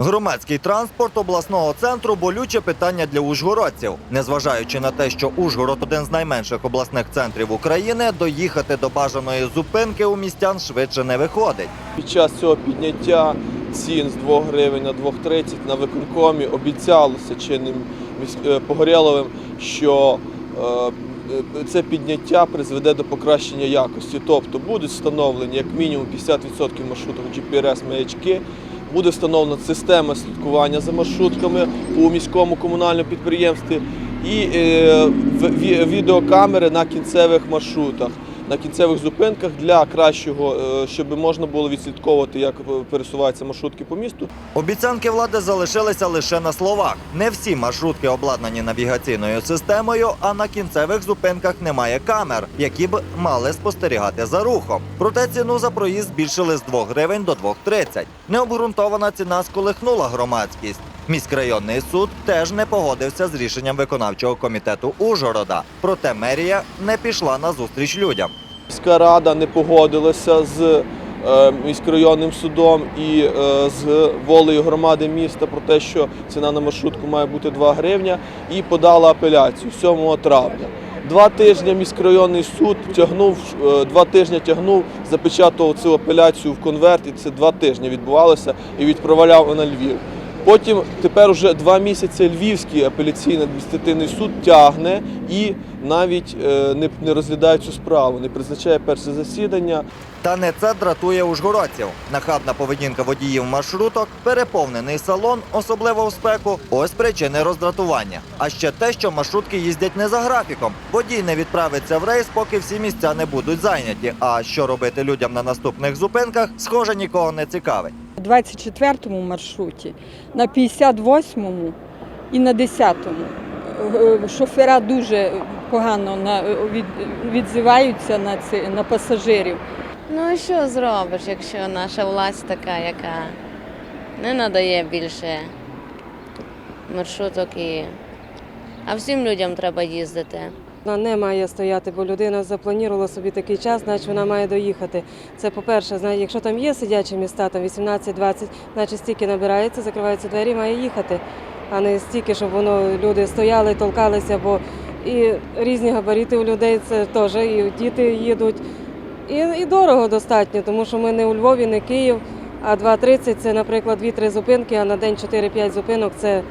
Громадський транспорт обласного центру болюче питання для ужгородців. Незважаючи на те, що Ужгород один з найменших обласних центрів України, доїхати до бажаної зупинки у містян швидше не виходить. Під час цього підняття цін з 2 гривень на 2,30 на виконкомі обіцялося чинним е, Погорєловим, що е, е, це підняття призведе до покращення якості. Тобто будуть встановлені як мінімум 50% маршруток GPS-маячки, буде встановлена система слідкування за маршрутками у міському комунальному підприємстві і е, відеокамери на кінцевих маршрутах на кінцевих зупинках для кращого, е, щоб можна було відслідковувати, як е, пересуваються маршрутки по місту. Обіцянки влади залишилися лише на словах. Не всі маршрутки обладнані навігаційною системою, а на кінцевих зупинках немає камер, які б мали спостерігати за рухом. Проте ціну за проїзд збільшили з 2 гривень до 2,30. Необґрунтована ціна сколихнула громадськість. Міськрайонний суд теж не погодився з рішенням виконавчого комітету Ужгорода. Проте мерія не пішла на зустріч людям. Міська рада не погодилася з е, міськрайонним судом і е, з волею громади міста про те, що ціна на маршрутку має бути 2 гривня, і подала апеляцію 7 травня. Два тижні міськрайонний суд тягнув е, два тижні тягнув, запечатував цю апеляцію в конверт, і це два тижні відбувалося і відправляв на Львів. Потім тепер уже два місяці Львівський апеляційний адміністративний суд тягне і навіть е, не, не розглядає цю справу, не призначає перше засідання. Та не це дратує ужгородців. Нахабна поведінка водіїв маршруток, переповнений салон, особливо в спеку. Ось причини роздратування. А ще те, що маршрутки їздять не за графіком. Водій не відправиться в рейс, поки всі місця не будуть зайняті. А що робити людям на наступних зупинках, схоже, нікого не цікавить. 24-му маршруті, на 58-му і на 10-му. Е, Шофера дуже погано від, відзиваються на, це, на пасажирів. Ну і що зробиш, якщо наша власть така, яка не надає більше маршруток і. А всім людям треба їздити. Вона не має стояти, бо людина запланувала собі такий час, значить вона має доїхати. Це по-перше, якщо там є сидячі міста, там 18-20, значить стільки набирається, закриваються двері, має їхати, а не стільки, щоб воно люди стояли, толкалися, бо і різні габарити у людей це теж, і діти їдуть. І, і дорого достатньо, тому що ми не у Львові, не Київ, а 2.30 це, наприклад, 2-3 зупинки, а на день 4-5 зупинок це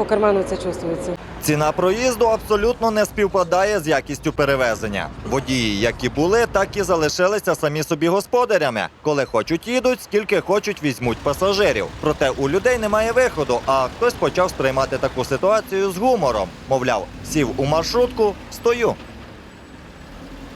по карману це чувствується. Ціна проїзду абсолютно не співпадає з якістю перевезення. Водії, як і були, так і залишилися самі собі господарями. Коли хочуть їдуть, скільки хочуть візьмуть пасажирів. Проте у людей немає виходу, а хтось почав сприймати таку ситуацію з гумором. Мовляв, сів у маршрутку, стою.